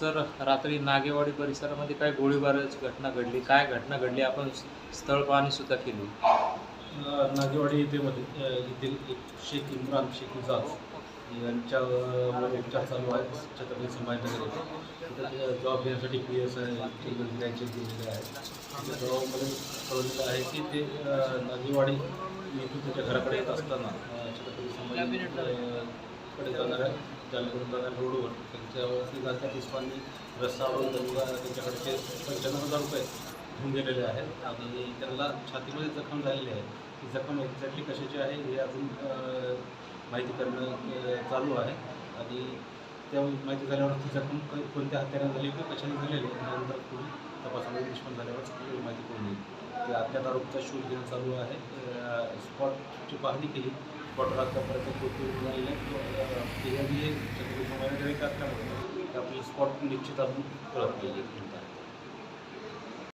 Sir रात्री नागेवाडी परिसरामध्ये काय गोळीबाराची घटना घडली? काय घटना घडली? आपण स्थळ पाहणी सुद्धा केली. नागेवाडी येथेमध्ये येथील एक शेख इम्रान शेख उजाज यांच्यावर उपचार चालू आहेत छत्रपती संभाजीनगर येथे. जॉब घेण्यासाठी पी एस आय गेलेले आहेत जॉबमध्ये कळवलेलं आहे की ते नागेवाडी येथून त्याच्या घराकडे येत असताना छत्रपती संभाजी अ, कडे रोडवर त्यांच्यावरती जाता पुष्पांनी रस्ता त्यांना त्यांच्याकडचे पंच्याण्णव हजार रुपये घेऊन गेलेले आहेत. आणि त्यांना छातीमध्ये जखम झालेली आहे. ती जखम एक्झॅक्टली कशाची आहे हे अजून माहिती करणं चालू आहे. आणि त्या माहिती झाल्यावर ती जखम कोणत्या हत्याने झाली किंवा कशाने झालेली आहे त्यानंतर पुढील तपासामध्ये निष्पन्न झाल्यावर माहिती करून येईल. ते अज्ञात आरोपचा शोध घेणं चालू आहे. स्पॉटची पाहणी केली. स्पॉटवर आतापर्यंत कोणती झालेले हे छत्रपती संभाजीनगर एक असल्यामुळे ते आपल्याला स्पॉट निश्चित अजून कळत नाही